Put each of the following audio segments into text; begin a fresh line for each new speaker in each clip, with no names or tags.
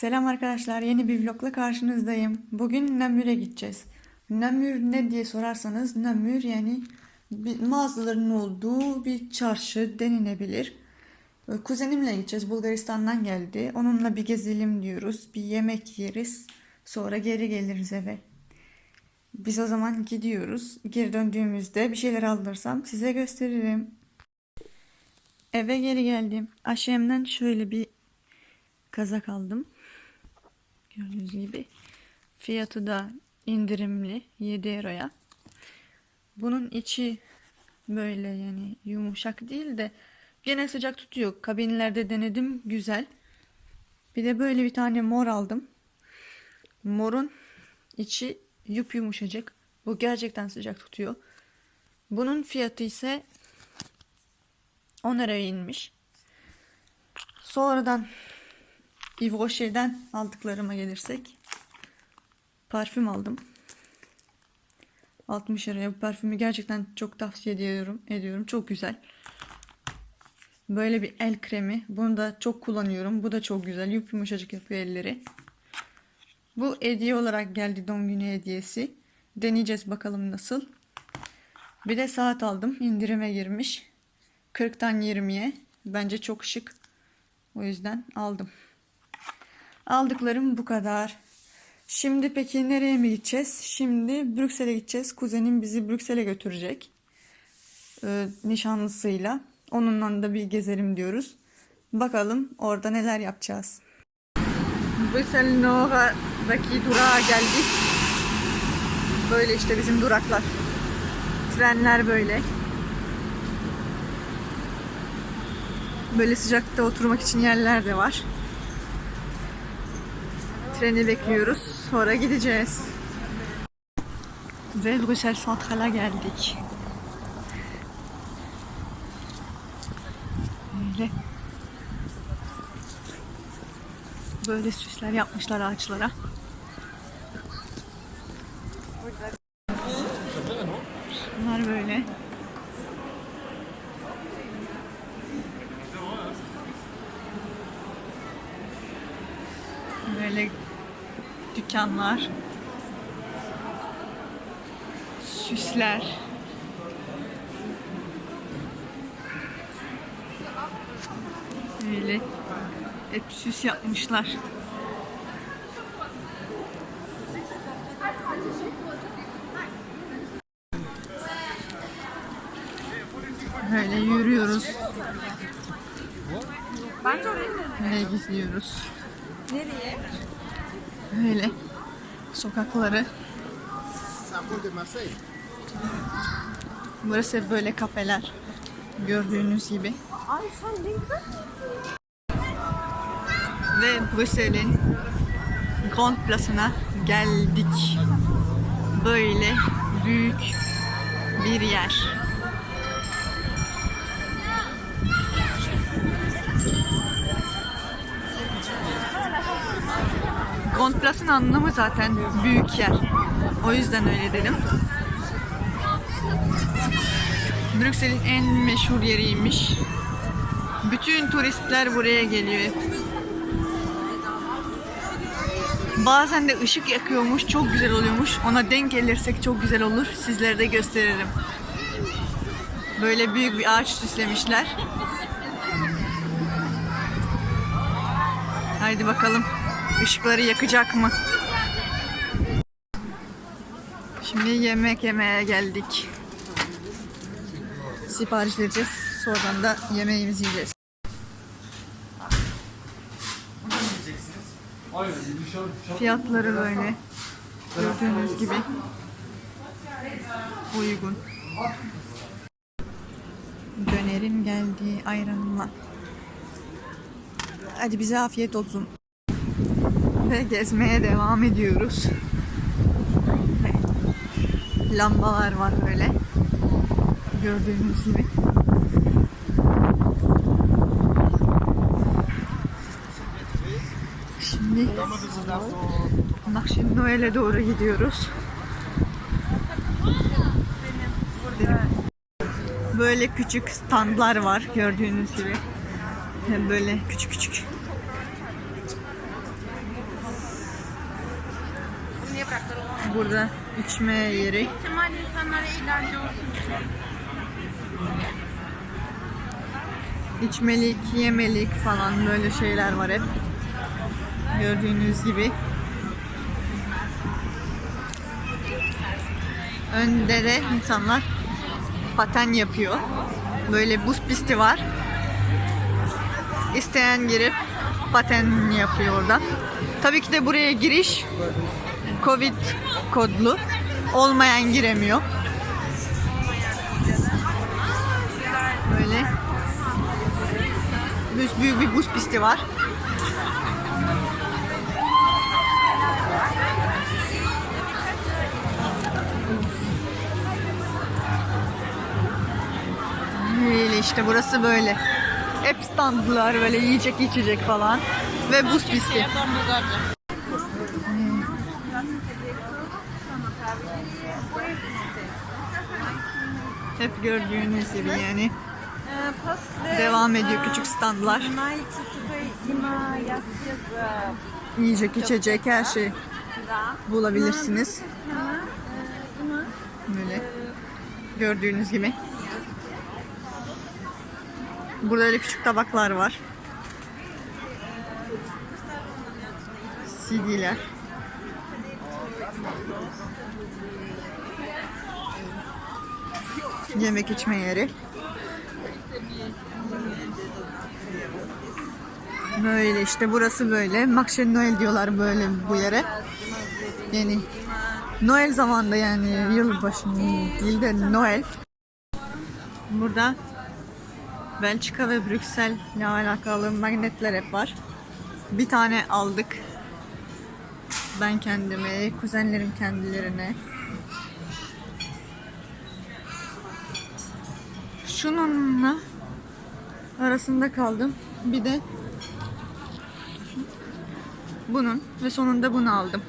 Selam arkadaşlar, yeni bir vlogla karşınızdayım. Bugün Namür'e gideceğiz. Namür ne diye sorarsanız, Namür yani bir mağazaların olduğu bir çarşı denilebilir. Ee, Kuzenimle gideceğiz, Bulgaristan'dan geldi. Onunla bir gezelim diyoruz, bir yemek yeriz. Sonra geri geliriz eve. Biz o zaman gidiyoruz. Geri döndüğümüzde bir şeyler alırsam size gösteririm. Eve geri geldim. Aşem'den şöyle bir kazak aldım. Gördüğünüz gibi. Fiyatı da indirimli 7 euroya. Bunun içi böyle yani yumuşak değil de gene sıcak tutuyor. Kabinlerde denedim güzel. Bir de böyle bir tane mor aldım. Morun içi yup yumuşacık. Bu gerçekten sıcak tutuyor. Bunun fiyatı ise 10 liraya inmiş. Sonradan Yves Rocher'den aldıklarıma gelirsek parfüm aldım. 60 liraya bu parfümü gerçekten çok tavsiye ediyorum. ediyorum. Çok güzel. Böyle bir el kremi. Bunu da çok kullanıyorum. Bu da çok güzel. Yumuşacık yapıyor elleri. Bu hediye olarak geldi doğum günü hediyesi. Deneyeceğiz bakalım nasıl. Bir de saat aldım. İndirime girmiş. 40'tan 20'ye. Bence çok şık. O yüzden aldım. Aldıklarım bu kadar. Şimdi peki nereye mi gideceğiz? Şimdi Brüksel'e gideceğiz. Kuzenim bizi Brüksel'e götürecek. Ee, nişanlısıyla. Onunla da bir gezelim diyoruz. Bakalım orada neler yapacağız. Brüksel'in oradaki durağa geldik. Böyle işte bizim duraklar. Trenler böyle. Böyle sıcakta oturmak için yerler de var. Treni bekliyoruz. Sonra gideceğiz. Ve Brüssel Santral'a geldik. Böyle. Böyle süsler yapmışlar ağaçlara. Bunlar böyle. Dükkanlar. Süsler. Böyle hep süs yapmışlar. Böyle yürüyoruz. Nereye gidiyoruz?
Nereye?
Böyle sokakları. Burası hep böyle kafeler. Gördüğünüz gibi. Ve Brüksel'in Grand Plası'na geldik. Böyle büyük bir yer. Grand Plas'ın anlamı zaten büyük yer. O yüzden öyle dedim. Brüksel'in en meşhur yeriymiş. Bütün turistler buraya geliyor hep. Bazen de ışık yakıyormuş, çok güzel oluyormuş. Ona denk gelirsek çok güzel olur. Sizlere de gösteririm. Böyle büyük bir ağaç süslemişler. Haydi bakalım. Işıkları yakacak mı? Şimdi yemek yemeye geldik. Sipariş vereceğiz. Sonradan da yemeğimizi yiyeceğiz. Fiyatları böyle. Gördüğünüz gibi. Uygun. Dönerim geldi ayranımla. Hadi bize afiyet olsun. Ve gezmeye devam ediyoruz. Lambalar var böyle. Gördüğünüz gibi. Şimdi Nakşin Noel'e doğru gidiyoruz. Böyle küçük standlar var gördüğünüz gibi. Böyle küçük küçük. Burada içme yeri.
Kemal insanlara eğlence olsun.
İçmelik, yemelik falan böyle şeyler var hep. Gördüğünüz gibi. Önde de insanlar paten yapıyor. Böyle buz pisti var. İsteyen girip paten yapıyor orada. Tabii ki de buraya giriş Covid kodlu. Olmayan giremiyor. Böyle büyük, bir buz pisti var. Böyle işte burası böyle. Hep standlar böyle yiyecek içecek falan. Ve buz pisti. Hep gördüğünüz gibi yani. Devam ediyor küçük standlar. Yiyecek içecek her şey bulabilirsiniz. Böyle gördüğünüz gibi. Burada öyle küçük tabaklar var. CD'ler. Yemek içme yeri. Böyle işte burası böyle. Makşer Noel diyorlar böyle bu yere. Yani Noel zamanında yani yılbaşı değil de Noel. Burada Belçika ve Brüksel ile alakalı magnetler hep var. Bir tane aldık. Ben kendime, kuzenlerim kendilerine. Şununla arasında kaldım. Bir de bunun ve sonunda bunu aldım.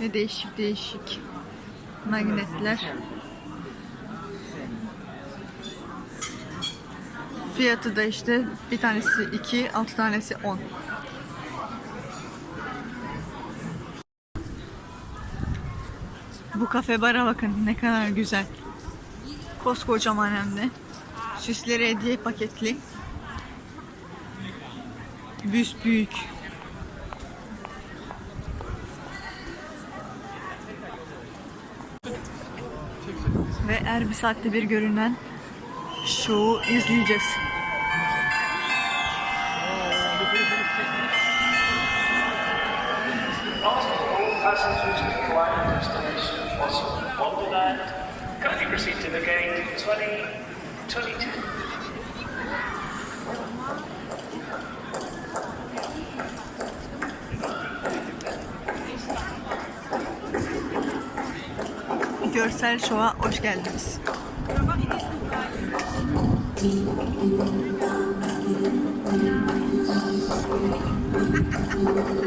Ve değişik değişik magnetler. Fiyatı da işte bir tanesi 2, altı tanesi 10. Bu kafe bara bakın ne kadar güzel. Koskocaman hem de. Süsleri hediye paketli. Büs büyük. Ve her bir saatte bir görünen şovu izleyeceğiz.
All passengers requiring proceed to the gate 20, 22.
Görsel şova hoş geldiniz.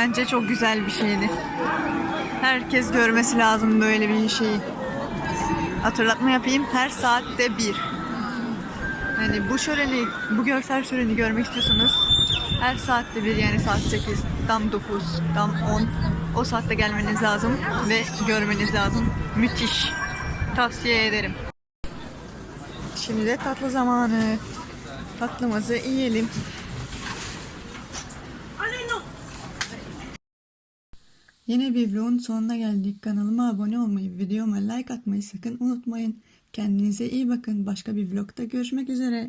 Bence çok güzel bir şeydi. Herkes görmesi lazım böyle bir şeyi. Hatırlatma yapayım. Her saatte bir. Yani bu şöleni, bu görsel şöleni görmek istiyorsanız her saatte bir yani saat 8, tam 9, tam 10 o saatte gelmeniz lazım ve görmeniz lazım. Müthiş. Tavsiye ederim. Şimdi de tatlı zamanı. Tatlımızı yiyelim. Yine bir vlogun sonuna geldik. Kanalıma abone olmayı, videoma like atmayı sakın unutmayın. Kendinize iyi bakın. Başka bir vlogda görüşmek üzere.